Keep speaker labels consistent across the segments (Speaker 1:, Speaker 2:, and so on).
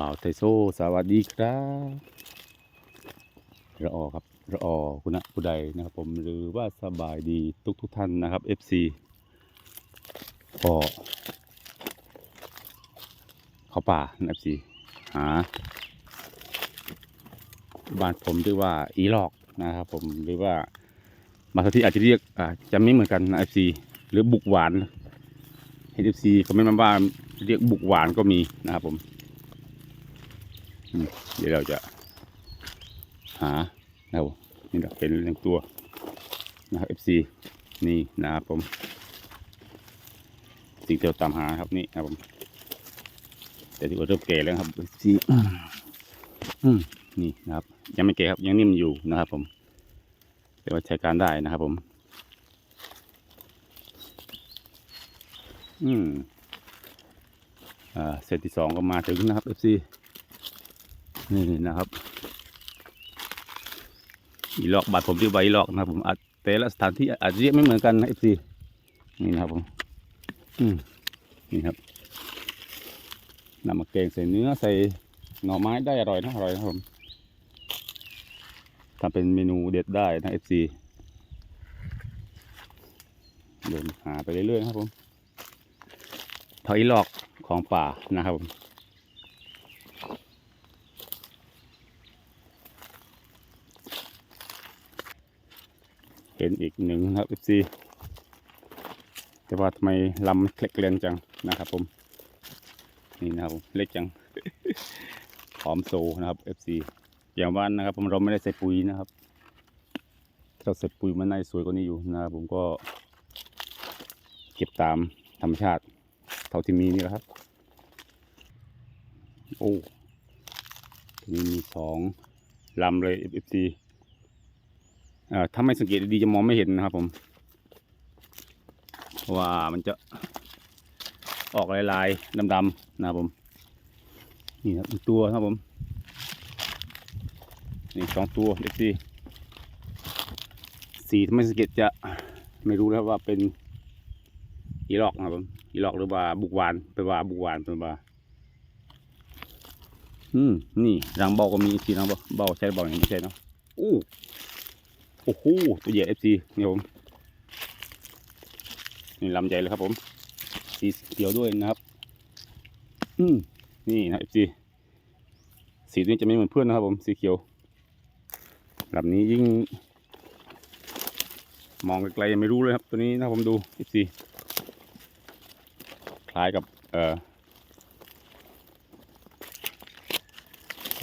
Speaker 1: บ่าวไทโซสวัสดีครับระออครับระออคุณะผู้ใดนะครับผมหรือว่าสบายดีทุกทุกท่านนะครับ FC ก็เข้าป่านะ FC หาบ้านผมเรียกว่าอีหลอกนะครับผมหรือว่าบางที่อาจจะเรียกอาจะไม่เหมือนกันนะ FC หรือบุกหวานเห็น FC เขาไม่มาว่าเรียกบุกหวานก็มีนะครับผม เดี๋ยวเราจะหานะครับผมนี่เราเห็นหนึ่งตัวนะครับ FC นี่นะครับผม สิ่งที่เราตามหาครับนี่นะครับผมแต่ที่ว่าเริ่มแก่แล้วครับ FC นี่นะครับ ยังไม่แก่ครับยังนิ่มอยู่นะครับผมแต่ว่าใช้การได้นะครับผม อืมอ่าเซตที่สองก็มาถึงนะครับ FC นี่นะครับ อีหลอกบาดผมที่ใบหลอกนะครับผมอาจแต่ละสถานที่อาจจะเรียกไม่เหมือนกันนะ FC นี่นะครับผมนี่ครับนำมาแกงใส่เนื้อใส่หน่อไม้ได้อร่อยนะอร่อยนะผมทำเป็นเมนูเด็ดได้นะ FC เดินหาไปเรื่อยๆครับผมผักอีหลอกของป่านะครับผม เห็นอีกหนึ่งนะครับ FC แต่ว่าทำไมลำเล็กเลียนจังนะครับผม นี่นะครับเล็กจังหอมโซนะครับ FC อย่างว่านะครับ ผมเราไม่ได้ใส่ปุ๋ยนะครับถ้าเราใส่ปุ๋ยมันน่าสวยกว่านี้อยู่นะครับผมก็เก็บตามธรรมชาติเท่าที่มีนี่แหละครับ โอ้ทีนี้มีสองลำเลย fc ถ้าไม่สังเกตดีจะมองไม่เห็นนะครับผมเพราะว่ามันจะออกลายๆดำๆนะครับผม นี่ครับตัวครับผมนี่สองตัวเอฟซีสีทำไม่สังเกตจะไม่รู้แล้วว่าเป็นอีหลอกนะครับผมอีหลอกหรือว่าบุกวานเป็นว่าบุกวานเป็นว่าอืมนี่รังเบาก็มีสีรังเบาเบาใช่เบาอย่างนี้ใช่เนาะอู้ อ้โหตัวใหญ่เอฟซีนี่ผมนี่ลำใหญ่เลยครับผม สีเขียวด้วยนะครับ อืมนี่นะเอฟซีสีนี้จะไม่เหมือนเพื่อนนะครับผมสีเขียวลำนี้ยิ่ง มองไกลๆยังไม่รู้เลยครับ ตัวนี้นะผมดูอีซีคล้ายกับ เอ่อ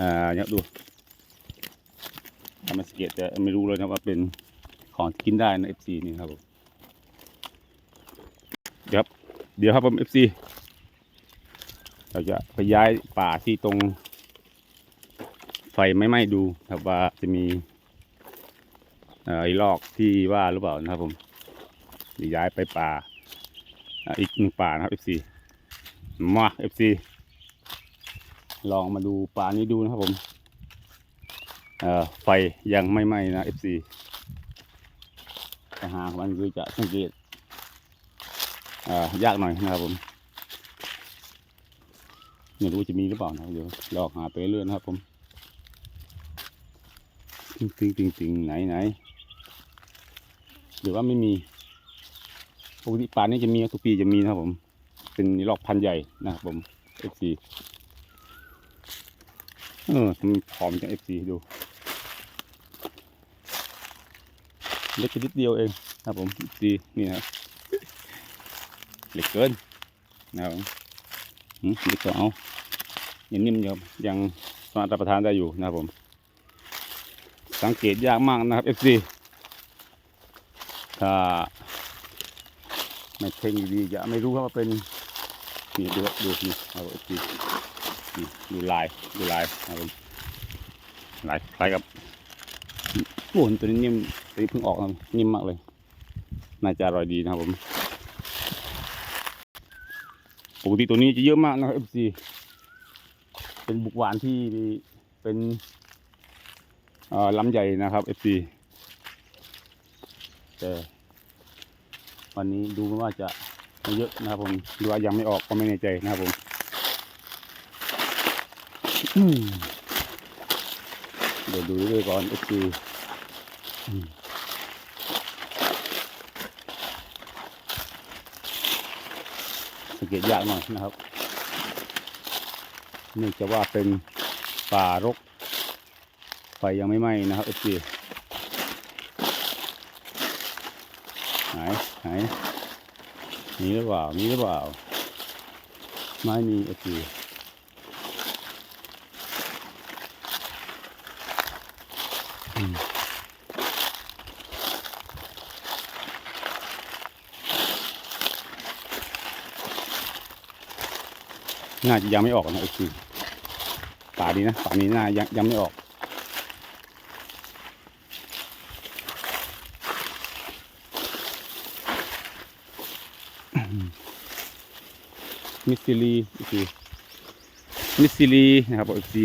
Speaker 1: อ่าเนี่ยดู ทำไมสเกตจะไม่รู้เลยนะว่าเป็นของกินได้นะ FC นี่ครับผมเดี๋ยวครับ เดี๋ยวครับผม FC เราจะไปย้ายป่าที่ตรงไฟไม่ไหม้ดูครับว่าจะมีไอ้ลอกที่ว่าหรือเปล่านะครับผมย้ายไปป่าอ,อีกหนึ่งป่านะครับ FC มา FC ลองมาดูป่านี้ดูนะครับผม ไฟยังไม่ไหม้นะ FC แต่หากมันคือจะสังเกตยากหน่อยนะครับผมไม่รู้จะมีหรือเปล่านะเดี๋ยวลองหาไปเรื่อยนะครับผมติงติงติงติงไหนไหนหรือว่าไม่มีปกติป่านี้จะมีทุกปีจะมีนะครับผม เป็นรอกพันใหญ่นะครับผม FC เออทำไมผอมจัง FC ดูเล็กนิดเดียวเองนะครับผม FC นี่นะครับเล็กเกินนะครับหืมเล็กก็เอายังนิ่มอยู่ยังสามารถรับประทานได้อยู่นะครับผม สังเกตยากมากนะครับ FC ถ้าไม่เพ่งดีๆจะไม่รู้ว่าเป็นนี่ดูดูนี่เอา FC นี่ ดูลายดูลายครับลายคล้ายกับโอ้ตัวนี้นิ่มตัวนี้เพิ่งออกนะนิ่มมากเลย น่าจะอร่อยดีนะครับผมปกติตัวนี้จะเยอะมากนะครับ FC เป็นบุกหวานที่เป็นลำใหญ่นะครับ FC แต่วันนี้ดูว่าจะไม่เยอะนะครับผมหรือว่ายังไม่ออกก็ไม่แน่ใจนะครับผม เดี๋ยวดูด้วยก่อนเอฟซีสังเกตยากหน่อยนะครับ เนื่องจากว่าเป็นป่ารก ไฟยังไม่ไหม้นะครับเอฟซีหายหายมีหรือเปล่า มีหรือเปล่า ไม่มีเอฟซี น่าจะยังไม่ออกนะเอฟซีป่านี้นะป่านี้น่ายังยังไม่ออก มิสซิลีอีกทีมิสซิลีนะครับอีกที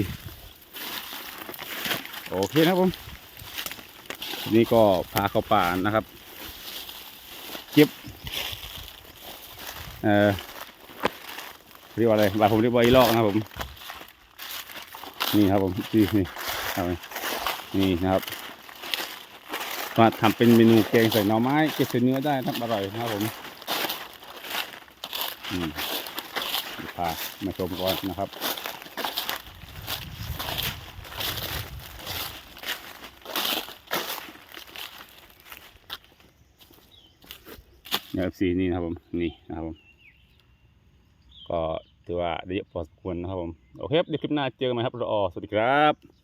Speaker 1: โอเคนะครับผม นี่ก็พาเข้าป่านะครับ เก็บเอ่อเรียกว่าอะไรบาผมเรียกว่าอีลอกนะครับผม นี่ครับผมนี่นี่เอาไนี่นะครับมาทำเป็นเมนูแกงใส่หน่อไม้เก็บใส่เนื้อได้นะครับอร่อยนะครับผมอืมพามาชมก่อนนะครับ เนี่ยสีนี่นะครับผมนี่นะครับผมก็ถือว่าได้เยอะพอสมควรนะครับผมโอเคครับเดี๋ยวคลิปหน้าเจอกันใหม่ครับรอสวัสดีครับ